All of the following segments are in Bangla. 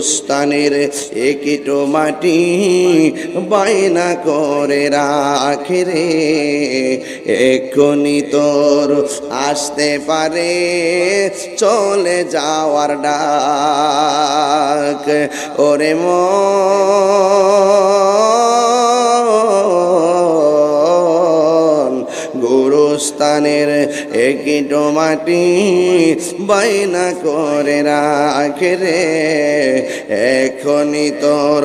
গুরুস্থানের একিটো মাটি বায়না করে রাখে রে। এক্ষুনি তোর আসতে পারে, চলে যাওয়ার ডাক। ওরে মন গুরুস্থানের একিটো মাটি বাইনা করে রাখে রে। এখনই তোর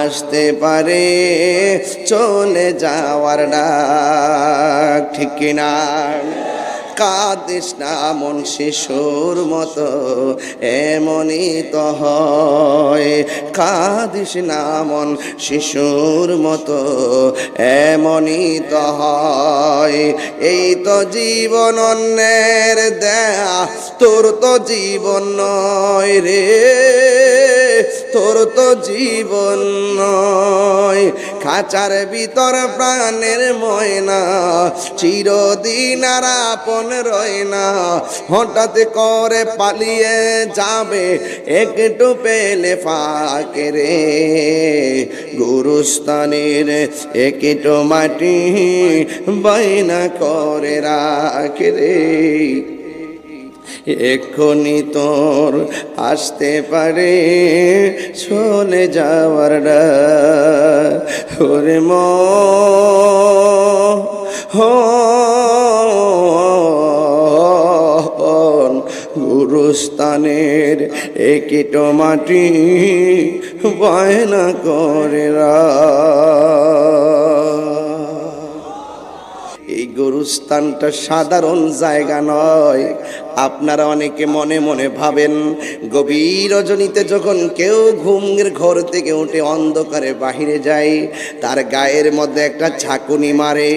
আসতে পারে, চলে যাওয়ার ডাক, ঠিক কিনা? কাঁদিস না মন শিশুর মতো, এমনই তো হয়। কাঁদিস না মন শিশুর মতো, এমনই তো হয়। এই তো জীবন অন্যের দেয়া, তোর তো জীবন নয় রে, তোর তো জীবন নয়। খাঁচার ভিতর প্রাণের ময়না, চিরদিন আর আপন রয় না হঠাৎ করে পালিয়ে যাবে একটু পেলে ফাঁকে রে গুরুস্থানের একটু মাটি বাইনা করে রাখে রে। এক্ষুনি তোর আসতে পারে, চলে যাওয়ার। ওরে ম গুরুস্থানের একিট মাটি বায়না করে এই গরুস্থানটা সাধারণ জায়গা নয় আপনারা অনেকে মনে মনে ভাবেন, গভীর রজনীতে যখন কেউ ঘুমের ঘর থেকে উঠে অন্ধকারে বাহিরে যায়, তার গায়ের মধ্যে একটা ঝাঁকুনি মারে।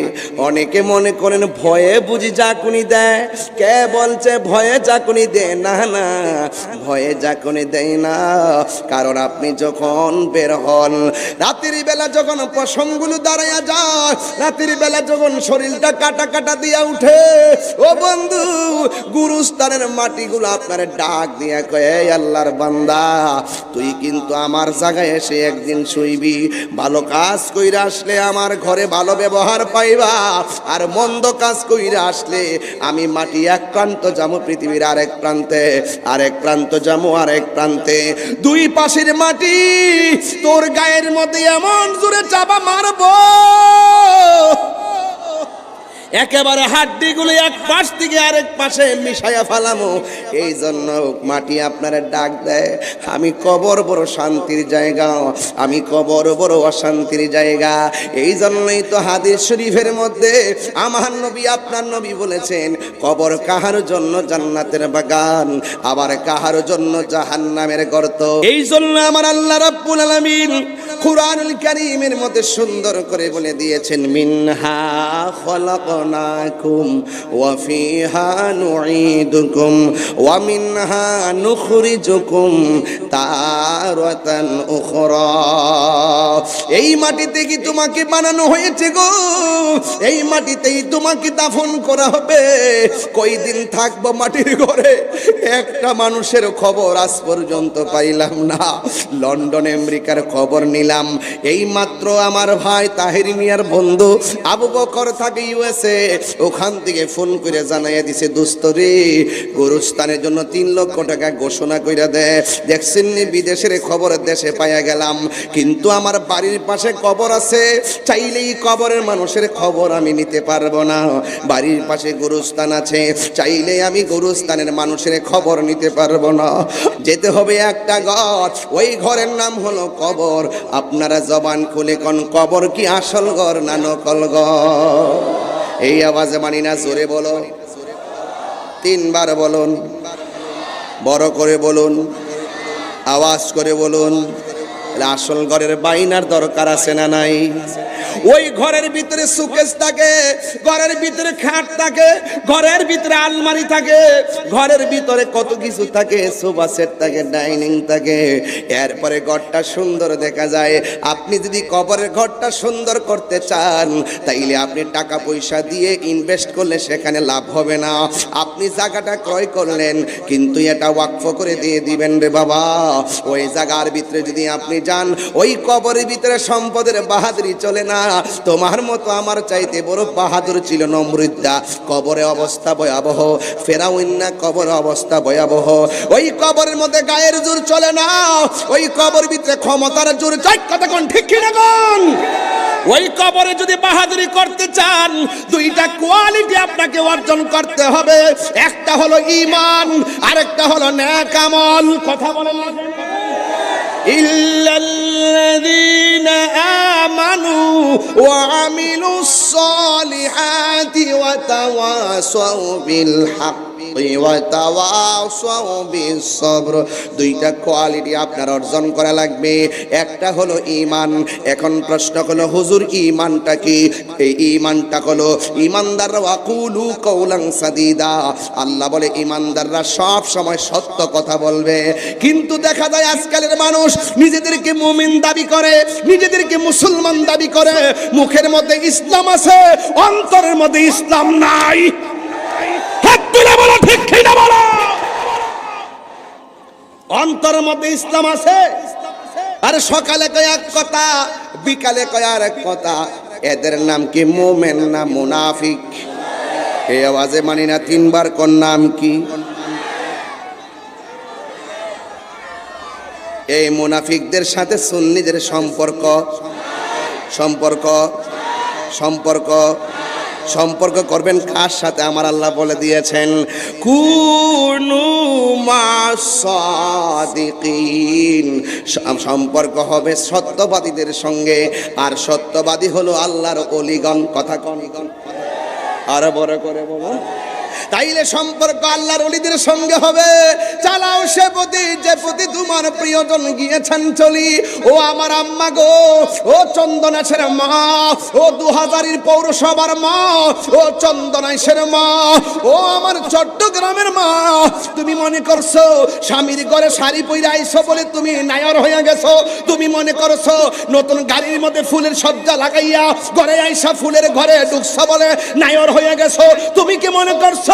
অনেকে মনে করেন, ভয়ে বুঝি ঝাঁকুনি দেয়। কে বলছে ভয়ে ঝাঁকুনি দেয় না না, ভয়ে ঝাঁকুনি দেয় না। কারণ আপনি যখন বের হন, রাতের বেলা যখন পশমগুলো দাঁড়াইয়া যায়, রাতের বেলা যখন শরীরটা কাটা কাটা দিয়া উঠে, ও বন্ধু গুরুস্থানের মাটিগুলো আপনার ডাক দিয়া কয়, "এই আল্লাহর বান্দা, তুই কিন্তু আমার জায়গায় এসে একদিন শুইবি। ভালো কাজ কইরা আসলে আমার ঘরে ভালো ব্যবহার পাইবা। আর মন্দ কাজ কইরা আসলে আমি মাটি এক প্রান্ত যাব পৃথিবীর আরেক প্রান্তে, আরেক প্রান্ত যাব আরেক প্রান্তে। দুই পাশের মাটি তোর গায়ের মধ্যে এমন জোরে চাপা মারবো একেবারে হাড্ডিগুলো এক পাশ থেকে আরেক পাশে মিশাইয়া ফালামো। এই জন্য মাটি আপনারা ডাক দেয়, আমি কবর বড় শান্তির জায়গা, আমি কবর বড় অশান্তির জায়গা। এই জন্যই তো হাদিস শরীফের মধ্যে আমার নবী আপনার নবী বলেছেন, কবর কাহার জন্য জান্নাতের বাগান, আবার কাহার জন্য জাহান্নামের গর্ত। এই জন্য আমার আল্লাহ রাব্বুল আলামিন কুরআনুল কারীমের মধ্যে সুন্দর করে বলে দিয়েছেন, মিনহা খলাকনাকুম ওয়া ফিহা নুঈদুকুম ওয়া মিনহা নুখরিজুকুম তারাতান উখরা। এই মাটিতে কি তোমাকে বানানো হয়েছে গো? এই মাটিতেই তোমাকে দাফন করা হবে। কই দিন থাকব মাটির ঘরে? একটা মানুষের খবর আজ পর্যন্ত পাইলাম না। লন্ডন, আমেরিকার খবর নিলাম। এই মাত্র আমার ভাই তাহির মিয়ার বন্ধু আবু বকর থাকে ইউএসএ, ওখান থেকে ফোন করে জানাইয়া দিছে, দোস্ত রে, গরুস্থানের জন্য তিন লক্ষ টাকা ঘোষণা কইরা দেয় দেখছেন বিদেশের খবর দেশে পাইয়া গেলাম। কিন্তু আমার বাড়ির পাশে কবর আছে, চাইলেই কবরের মানুষের খবর আমি নিতে পারব না। বাড়ির পাশে গরুস্থান আছে, চাইলে আমি গরুস্থানের মানুষের খবর নিতে পারব না। যেতে হবে একটা ঘর, ওই ঘরের নাম হলো কবর। আপনারা জবান খুলে কোন, কবর কি আসল ঘর না নকল এই আওয়াজে মানি না, জোরে বলো তিনবার বলুন। বড় করে বলুন। আওয়াজ করে বলুন। আসল ঘরের বাইনার দরকার আছে না নাই? ওই ঘরের ভিতরে সুকেশ থাকে, ঘরের ভিতরে খাট থাকে, ঘরের ভিতরে আলমারি থাকে, ঘরের ভিতরে কত কিছু থাকে, সোফা সেট থাকে, ডাইনিং থাকে। এরপরে ঘরটা সুন্দর দেখা যায়। আপনি যদি কবরের ঘরটা সুন্দর করতে চান, তাইলে আপনি টাকা পয়সা দিয়ে ইনভেস্ট করলে সেখানে লাভ হবে না। আপনি জায়গাটা ক্রয় করলেন, কিন্তু এটা ওয়াকফ করে দিয়ে দিবেন রে বাবা। ওই জায়গার ভিতরে যদি আপনি যান, ওই কবরের ভিতরে সম্পদের বাহাদুরি চলে না। তোমার মতো আমার চাইতে বড় বাহাদুর ছিল নমরুদ্দা। কবরে অবস্থা ভয়াবহ। ফেরাউন্না কবর অবস্থা ভয়াবহ। ওই কবরের মধ্যে গায়ের জোর চলে না। ওই কবর ভিতরে ক্ষমতার জোর কথা ঠিক কিনা ওই কবরে যদি বাহাদুরি করতে চান, দুইটা কোয়ালিটি আপনাকে অর্জন করতে হবে। একটা হলো ঈমান, আরেকটা হলো ন্যাক আমল। কথা বলেন না? إلا الذين آمنوا وعملوا الصالحات وتواصوا بالحق. দুইটা কোয়ালিটি আপনার অর্জন করা লাগবে। একটা হলো ঈমান। এখন প্রশ্ন হলো, হুজুর, ঈমানটা কি? এই ঈমানটা হলো, ঈমানদাররা ওয়াকুলু কওলান সাদিদা। আল্লাহ বলে, ঈমানদাররা সব সময় সত্য কথা বলবে। কিন্তু দেখা যায়, আজকালের মানুষ নিজেদেরকে মুমিন দাবি করে, নিজেদেরকে মুসলমান দাবি করে। মুখের মধ্যে ইসলাম আছে, অন্তরের মধ্যে ইসলাম নাই। তুলে বলো মধ্যে ইসলাম আছে? আর সকালে কয় কথা, বিকালে কয় আর এক কথা। এদের নাম কি মোমেন না মুনাফিক? এই আওয়াজে মানি না তিনবার কোন নাম কি? এই মুনাফিকদের সাথে সুন্নিদের সম্পর্ক? সম্পর্ক? সম্পর্ক? সম্পর্ক করবেন কার সাথে? আমার আল্লাহ বলে দিয়েছেন, কুনু সম্পর্ক হবে সত্যবাদীদের সঙ্গে, আর সত্যবাদী হলো আল্লাহর অলিগণ। কথা কনিগণ আরও বড় করে বলো। তাইলে সম্পর্ক আল্লাহর অলিদের সঙ্গে হবে। চালাও সে পতি যে পতি তোমার প্রিয়জন গিয়েছেন চলি। ও আমার আম্মা গো, ও চন্দনাশের মা, ও দু হাজারের পৌরসভার মা, ও চন্দনাশের মা, ও আমার চট্টগ্রামের মা। তুমি মনে করছ, স্বামীর ঘরে শাড়ি পরে আইসো বলে তুমি নায়র হয়ে গেছো? তুমি মনে করছ, নতুন গাড়ির মধ্যে ফুলের সজ্জা লাগাইয়া ঘরে আইসা ফুলের ঘরে ঢুকছো বলে নায়র হয়ে গেছো? তুমি কি মনে করছ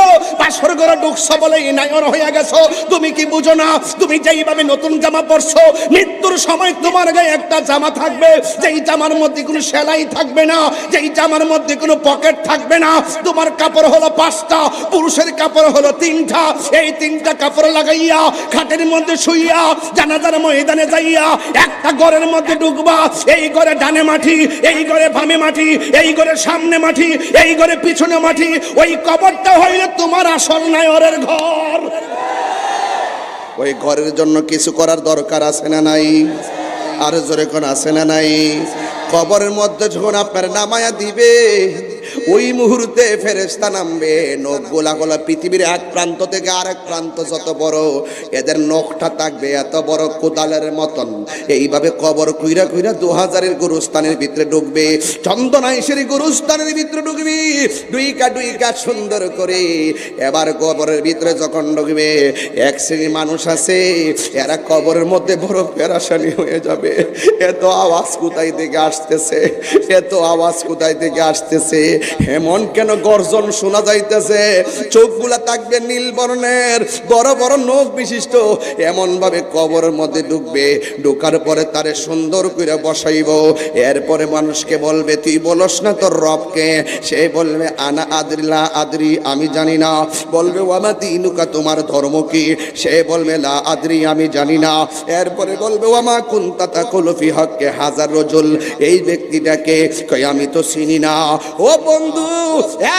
বলে নায়র হয়ে গেছো। তুমি কি বুঝো না? তুমি যেইভাবে নতুন জামা পরছো, মৃত্যুর সময় তোমার গায়ে একটা জামা থাকবে। যেই জামার মধ্যে কোনো সেলাই থাকবে না, যেই জামার মধ্যে কোনো পকেট থাকবে না। তোমার কাপড় হলো পাঁচটা, পুরুষের কাপড় হলো তিনটা। এই তিনটা কাপড় লাগাইয়া, খাটের মধ্যে শুইয়া, জানাজার ময়দানে যাইয়া, একটা ঘরের মধ্যে ঢুকবা। এই ঘরে ডানে মাটি, এই ঘরে বামে মাটি, এই ঘরে সামনে মাটি, এই ঘরে পিছনে মাটি। ওই কবরটা হইলে তোমার আসল নায়রের ঘর। ওই ঘরের জন্য কিছু করার দরকার আছে না নাই? আর জোরে কোন আছে না নাই? কবরের মধ্যে যখন আপনার নামায়া দিবে ওই মুহূর্তে ফেরেস্তা নামবে। নখ গোলা গোলা পৃথিবীর এক প্রান্ত থেকে আরেক প্রান্ত যত বড়, এদের নখটা থাকবে এত বড় কোদালের মতন। এইভাবে কবর কুইরা কুইরা দু হাজারের গুরুস্থানের ভিতরে ঢুকবে। চন্দনাইশের গুরুস্থানের ভিতরে ঢুকবি। ডুইকা ডুইকা সুন্দর করে। এবার কবরের ভিতরে যখন ঢুকবে, এক শ্রেণির মানুষ আছে, এরা কবরের মধ্যে বড় পেরাশানি হয়ে যাবে। এত আওয়াজ কোথায় থেকে আসতেছে? এত আওয়াজ কোথায় থেকে আসতেছে? এমন কেন গর্জন শোনা যাইতেছে? চোখগুলা থাকবে নীল বর্ণের, বড় বড় নখ বিশিষ্ট। এমন ভাবে কবরের মধ্যে ঢুকবে ঢোকার পরে তারে সুন্দর করে বসাইব। এরপরে মানুষকে বলবে, তুই বলস না তোর রবকে? সে বলবে, আনা আদরিলা আদরি, আমি জানি না। বলবে, ওয়ামা তিনুকা তোমার ধর্ম কি? সে বলবে, লা আদরি, আমি জানি না। এরপরে বলবে, ওয়ামা কুন্তাতা কলফি হককে হাজার রজুল? এই ব্যক্তিটাকে কই আমি তো চিনি না। ও বন্ধু,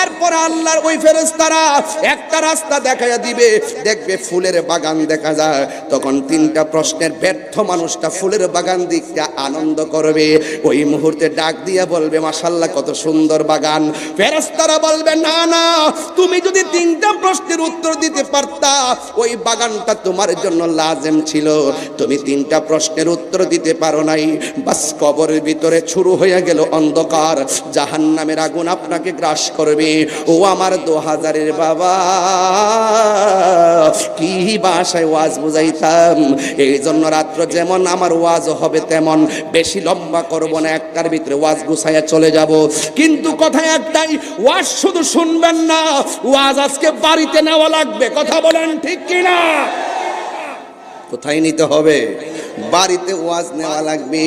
এরপর আল্লাহর ওই ফেরেশতারা একটা রাস্তা দেখাইয়া দিবে। দেখবে ফুলের বাগান দেখা যায়, তখন তিন তিনটা প্রশ্নের ব্যর্থ মানুষটা ফুলের বাগান দিকটা আনন্দ করবে। ওই মুহূর্তে ডাক দিয়া বলবে মাসাল্লাহ কত সুন্দর বাগান। ফেরেস্তারা বলবে, না না, তুমি যদি তিনটা প্রশ্নের উত্তর দিতে পারতা, ওই বাগানটা তোমার জন্য লাজেম ছিল। তুমি তিনটা প্রশ্নের উত্তর দিতে পারো নাই। বাস, কবরের ভিতরে শুরু হয়ে গেল অন্ধকার। জাহান নামের আগুন আপনাকে গ্রাস করবে। ও আমার দু হাজারের বাবা, কি বাসায় ওয়াজ বুঝাইতাম? এই জন্য রাত্র যেমন আমার ওয়াজ হবে তেমন বেশি লম্বা করব না, একটার ভিতরে ওয়াজ গুছাইয়া চলে যাব। কিন্তু কথা একটাই, ওয়াজ শুধু শুনবেন না, ওয়াজ আজকে বাড়িতে নেওয়া লাগবে, কথা বলেন ঠিক কিনা? কোথায় নিতে হবে? বাড়িতে ওয়াজ নেওয়া লাগবে।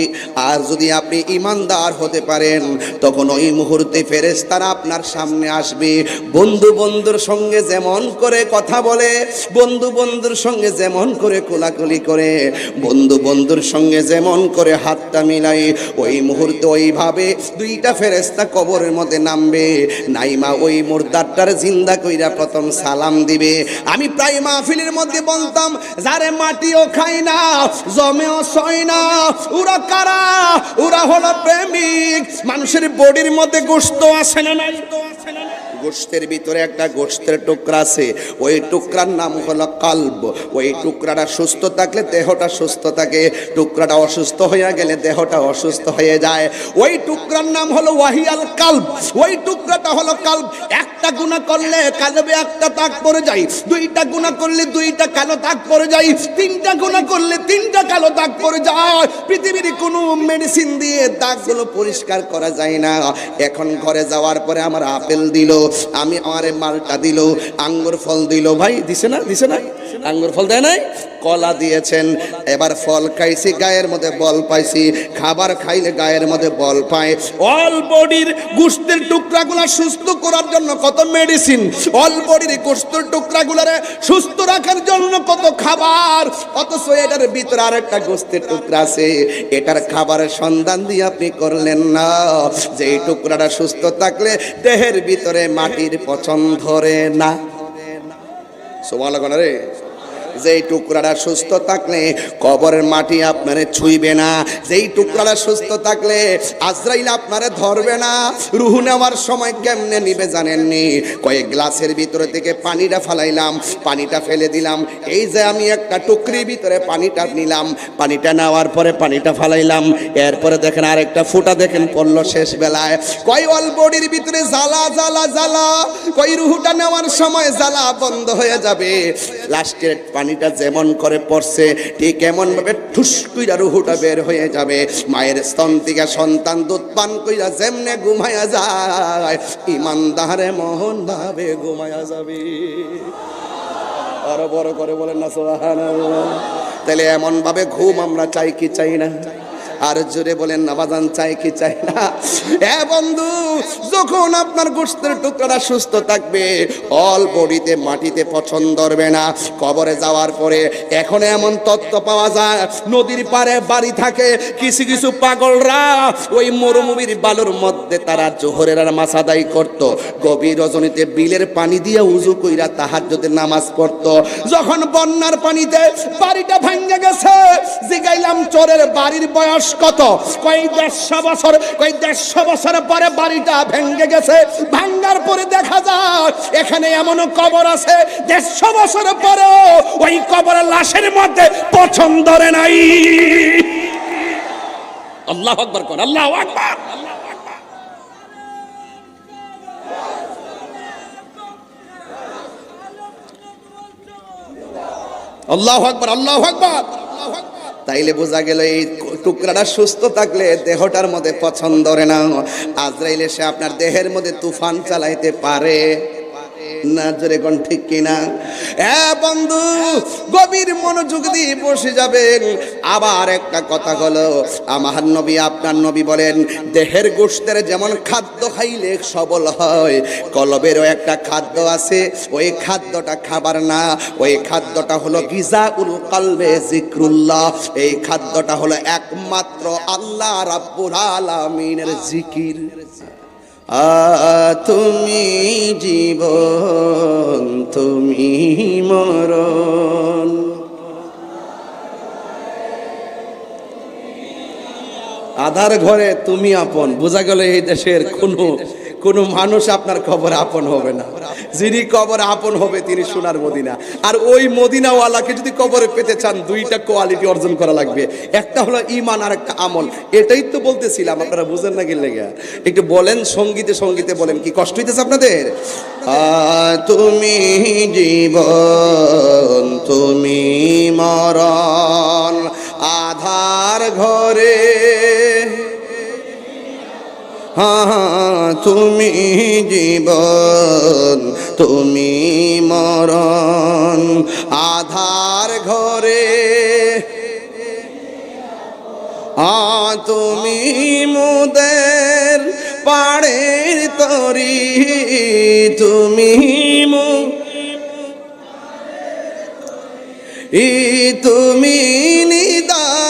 আর যদি আপনি ইমানদার হতে পারেন, তখন ওই মুহূর্তে ফেরেশতারা আপনার সামনে আসবে। বন্ধু বন্ধুর সঙ্গে যেমন করে কথা বলে, বন্ধু বন্ধুর সঙ্গে যেমন করে কোলাকুলি করে, বন্ধু বন্ধুর সঙ্গে যেমন করে হাতটা মিলাই, ওই মুহূর্তে ওইভাবে দুইটা ফেরেশতা কবরের মধ্যে নামবে। নাইমা ওই মুর্দারটার জিন্দা কইরা প্রথম সালাম দিবে। আমি প্রায় মাহফিলের মধ্যে বলতাম, যারে মাটিও খাই না না। ওরা কারা? ওরা হলো প্রেমিক। মানুষের বডির মধ্যে গোস্ত আসে না নাই? গোস্তের ভিতরে একটা গোস্তের টুকরা আছে। ওই টুকরার নাম হলো কাল্ব। ওই টুকরাটা সুস্থ থাকলে দেহটা সুস্থ থাকে। টুকরাটা অসুস্থ গেলে দেহটা অসুস্থ হয়ে যায়। ওই টুকরার নাম হলো ওয়াহিয়াল কাল্ব। ওই টুকরাটা হলো কাল্ব। একটা গুণা করলে কালবে একটা তাক যায়। দুইটা গুণা করলে দুইটা কালো তাক পড়ে যায়। তিনটা গুণা করলে তিনটা কালো দাগ পড়ে যায়। পৃথিবীর কোনো মেডিসিন দিয়ে দাগগুলো পরিষ্কার করা যায় না। এখন ঘরে যাওয়ার পরে আমার আপেল দিল, আমি আমারে মালটা দিল, আঙ্গুর ফল দিল। ভাই, দিছে না দিছে না? আঙ্গুর ফল দেয় নাই? কলা দিয়েছেন। এবার ফল খাইছি, গায়ের মধ্যে বল পাইছি। খাবার খাইলে গায়ের মধ্যে বল পায়। অল বডির গোস্তের টুকরাগুলো সুস্থ করার জন্য কত মেডিসিন অল বডির গোস্তের টুকরাগুলোরে সুস্থ রাখার জন্য কত খাবার? অথচ এটার ভিতরে আরেকটা গোস্তের টুকরা আছে। এটার খাবারের সন্ধান দিয়ে আপনি করলেন না। যে টুকরাটা সুস্থ থাকলে দেহের ভিতরে মাটির পছন্দ ধরে না। সোমালগণ রে। যেই টুকরাটা সুস্থ থাকলে কবরের মাটি আপনারে ছুঁইবে না। যেই টুকরাটা সুস্থ থাকলে আজরাইল আপনারে ধরবে না। রুহু নেওয়ার সময় কেমনে নিবে জানেননি? কয়েক গ্লাসের ভিতরে থেকে পানিটা ফালাইলাম, পানিটা ফেলে দিলাম। এই যে আমি একটা টুকরির ভিতরে পানিটা নিলাম, পানিটা নেওয়ার পরে পানিটা ফালাইলাম। এরপরে দেখেন আরেকটা ফুটা দেখেন পড়ল শেষ বেলায়। কয় অল বডির ভিতরে জ্বালা জ্বালা জ্বালা। কই রুহুটা নেওয়ার সময় জ্বালা বন্ধ হয়ে যাবে। লাস্টের পানিটা যেমন করে পড়ছে, ঠিক এমন ভাবে ঠুস কইরা রুহুটা বের হয়ে যাবে। মায়ের স্তন থেকে সন্তান দুধ পান কইরা যেমনে ঘুমায়া যায়, ইমানদারে মোহন ভাবে ঘুমায়া যাবে। আরও বড় করে বলেন না সোহান তাহলে এমনভাবে ঘুম আমরা চাই কি চাই না? আর জোরে বলেন নাবাজান চাই কি চাই না? এ বন্ধু, যখন আপনার গোস্তের টুকরাটা সুস্থ থাকবে, অল বডিতে, মাটিতে পছন্দ ধরবে না। কবরে যাওয়ার পরে এখন এমন তত্ত্ব পাওয়া যায়, নদীর পারে বাড়ি থাকে, কিছু কিছু পাগলরা ওই মরুভূমির বালুর মধ্যে তারা জোহরের আর মাসাদাই করত। গভীর রজনীতে বিলের পানি দিয়ে উজু কইরা তাহার যদি নামাজ পড়তো। যখন বন্যার পানিতে বাড়িটা ভাঙ্গে গেছে, জিগাইলাম চোরের বাড়ির বয়স কত? কই দেড়শো বছর কই দেড়শো বছর পরে বাড়িটা ভেঙ্গে গেছে। ভাঙ্গার পরে দেখা যায়, এখানে এমন কবর আছে, দেড়শো বছর পরেও ওই কবরের লাশের মধ্যে পছন্দ নাই। আল্লাহ আকবর কোন আল্লাহ আকবর। আল্লাহ আকবর আল্লাহ আকবর। তাইলে বোঝা গেল এই টুকরাটা সুস্থ থাকলে দেহটার মধ্যে পছন্দ ধরে না। আজরাইলে সে আপনার দেহের মধ্যে তুফান চালাইতে পারে। না জোরে কোন ঠিক কিনা? এ বন্ধু, গভীর মনোযোগ দিয়ে বসে যাবেন। আবার একটা কথা হলো, আমার নবী আপনার নবী বলেন, দেহের গোষ্ঠের যেমন খাদ্য খাইলে সবল হয়, কলবেরও একটা খাদ্য আছে, ওই খাদ্যটা খাবার না। ওই খাদ্যটা হলো গিজা উল কলবে জিক্রুল্লাহ। এই খাদ্যটা হলো একমাত্র আল্লাহ রাব্বুল আলামিনের জিকির। তুমি জীব তুমি মর আধার ঘরে তুমি আপন, বোঝা গেল এই দেশের কোনো কোনো মানুষ আপনার খবর আপন হবে না। যিনি কবর আপন হবে, তিনি সোনার মদিনা। আর ওই মদিনাওয়ালাকে যদি কবরে পেতে চান, দুইটা কোয়ালিটি অর্জন করা লাগবে। একটা হলো ইমান আর একটা আমল। এটাই তো বলতেছিলাম, আপনারা বুঝেন না গেলে একটু বলেন, সঙ্গীতে সঙ্গীতে বলেন, কি কষ্ট হইতেছে আপনাদের? তুমি জীবন, তুমি মরণ, আধার ঘরে তুমি জীবন, তুমি মরণ। আধার ঘরে, আ, তুমি মুদের পাড়ের তরি, তুমি মু ই, তুমি নিদানে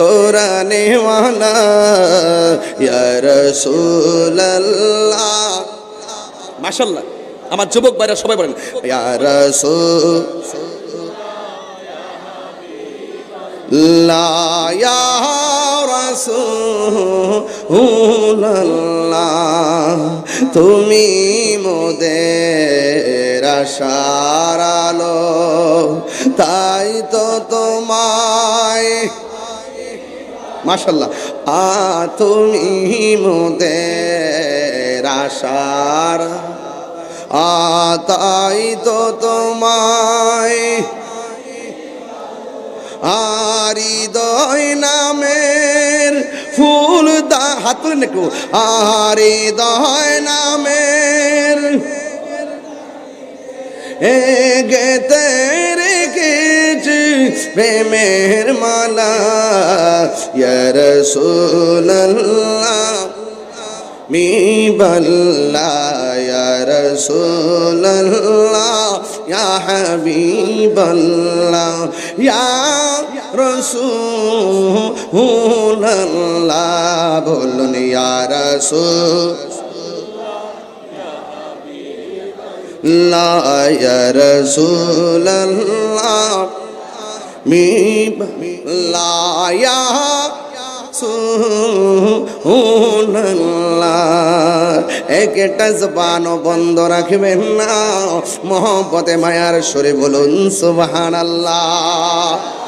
তোরা নেওয়ালা মাশাআল্লাহ, আমার যুবক ভাইরা সবাই বলেন তুমি মোদের আশার আলো, তাই তো তোমায় মাশাল্লাহ। আ, তুমি মোদের আশার। আ, তাই তো তোমায় হৃদয় নামের ফুল দা, হাত একটু। আর হৃদয় নামের এ গেতে রেখেছি প্রেমের মালা। ইয়ার সোল্লাহ মি বল্লা, ইয়া রাসূলুল্লাহ, ইয়া হাবিবাল্লাহ, ইয়া রাসূলুল্লাহ, বলুন ইয়া রাসূল লা ইয়া রাসূলুল্লাহ। মি লা ইয়া একটা জবান বন্ধ রাখবেন না। মোহব্বতে মায়ার সরে বলুন সুবাহ আল্লাহ